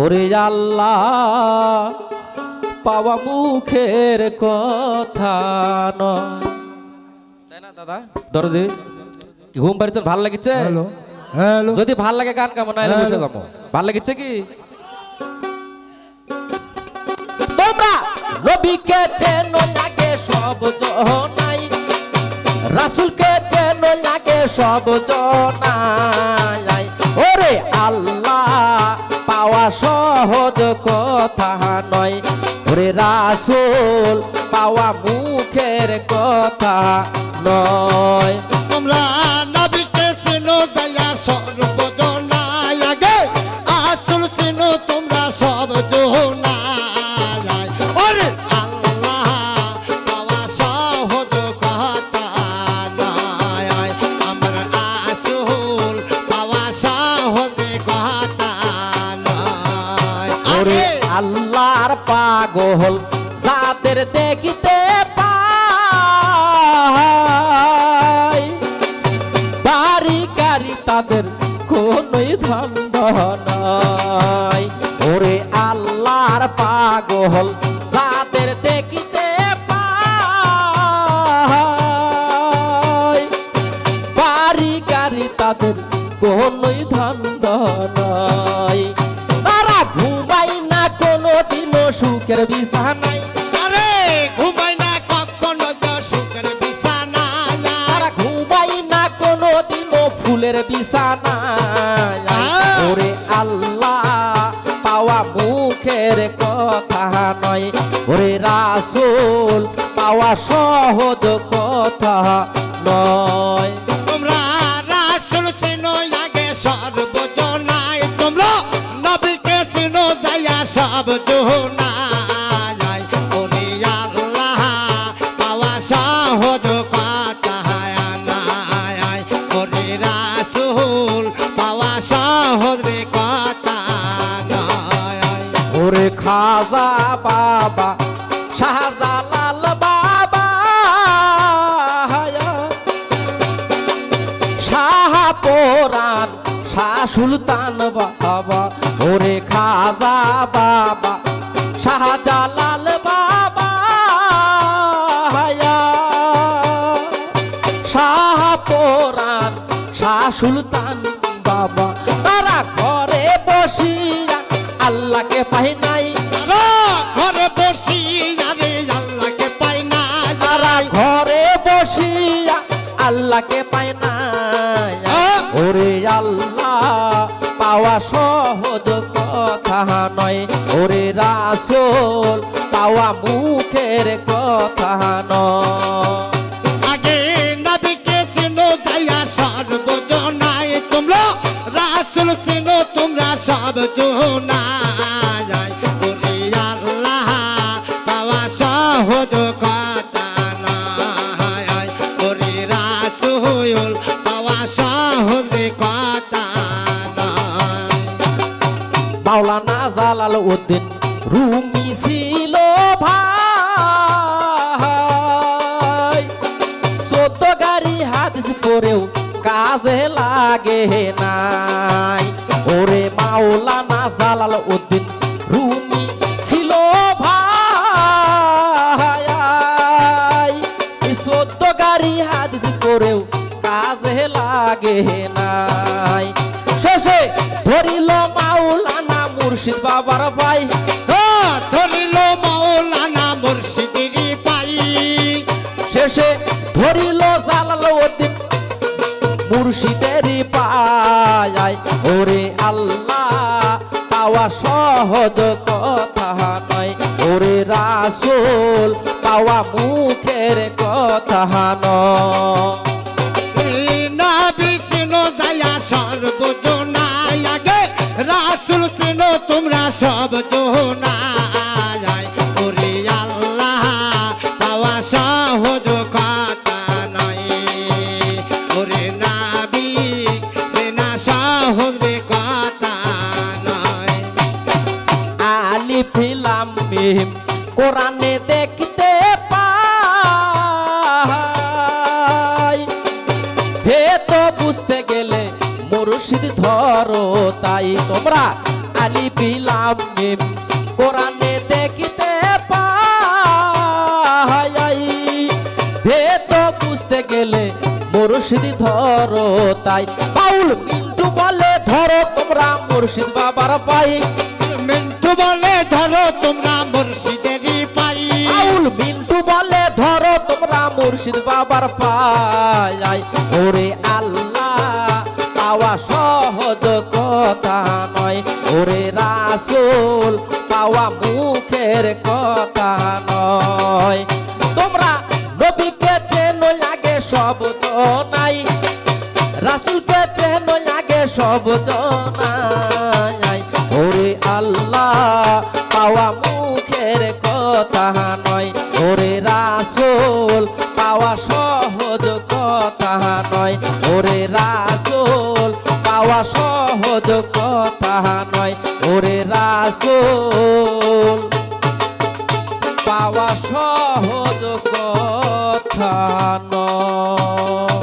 ওরে আল্লাহ পাওয়া মুখের কথা নয়। তাই না দাদা? দরদি ঘুম পাড়িতে ভালো লাগিছে? Hello hello. যদি ভালো লাগে গান বসে যাব। ভালো লাগিছে কি? তোমরা নবীকে চেনো লাগে সব জনাই। রাসূলকে চেনো লাগে সব জনাই। ওরে আল্লাহ। পাওয়া সহজ কথা নয়। ওরে রাসুল, পাওয়া মুখের কথা নয়। তোমরা নবীকে শুনো যায়া সর্বজনায় দেখিতে পাই। বাড়ি গাড়ি তাদের কোনই ধান্দ নাই। ওরে আল্লাহর পাগল, যাদের দেখিতে পাই। বাড়ি গাড়ি তাদের কোনই ধান্দ নাই। তারা ঘুমাই না কোনো দিনও সুখের বিছানাই ফুলের বিছানাই আহ! ওরে আল্লাহ পাওয়া মুখের কথা নয়। ওরে রাসূল পাওয়া সহজ কথা নয়। তোমরা রাসূল চিনো আগে সর্বজনায়। তোমরা নবীকে চিনো যায়া সব ওরে আল্লাহ পাওয়া সহজ বাবা, শাহজালাল বাবা শাহ পোরান শাহ সুলতান বাবা, ওরে খাজা বাবা, শাহজালাল বাবা শাহ পোরান শাহ সুলতান বাবা, তারা ঘরে বসিয়া আল্লাহকে পাই নাই। আল্লাহকে পায় না! ওরে আল্লাহ পাওয়া সহজ কথা নয়। ওরে রাসোল পাওয়া মুখের কথা নয়। মাওলানা জালাল উদ্দিন রুমি ছিল ভাই। চোদ্দ গাড়ি হাদিস পরেও কাজে লাগে নাই। ওরে মাওলানা জালাল উদ্দিন রুমি ছিল ভাই। চোদ্দ গাড়ি হাদিস পরেও কাজে লাগে নাই। বাবার ভাই ধরিল মাওলানা মুর্শিদিরি পাই। শেষে ধরিল জালাল উদ্দিন মুর্শিদেরই পায় ওরে আল্লাহ, পাওয়া সহজ কথা নয়। ওরে রাসূল, পাওয়া মুখের কথা নয়। মুর্শিদ ধরো তাই তোমরা আলিফ লাম মিম কোরআনে দেখিতে পাই ভেদ বুঝতে গেলে মুর্শিদি ধরো তাই বাউল মিন্টু বলে ধরো তোমরা মুর্শিদ বাবার পাই। মিন্টু বলে ধরো তোমরা মুর্শিদেরই পাই। বাউল মিন্টু বলে ধরো তোমরা মুর্শিদ বাবার পাই। ওরে মুখের কথা নয় তোমরা নবীকে চেনো আগে সব নাই। রাসূলকে চেনো আগে সব নাই। ওরে আল্লাহ, পাওয়া মুখের কথা নয়। ওরে রাসূল, পাওয়া সহজ কথা নয়। ওরে রাসূল, পাওয়া সহজ কথা নয়। ওরে রাসূল পাওয়া সহজ কথা নয়।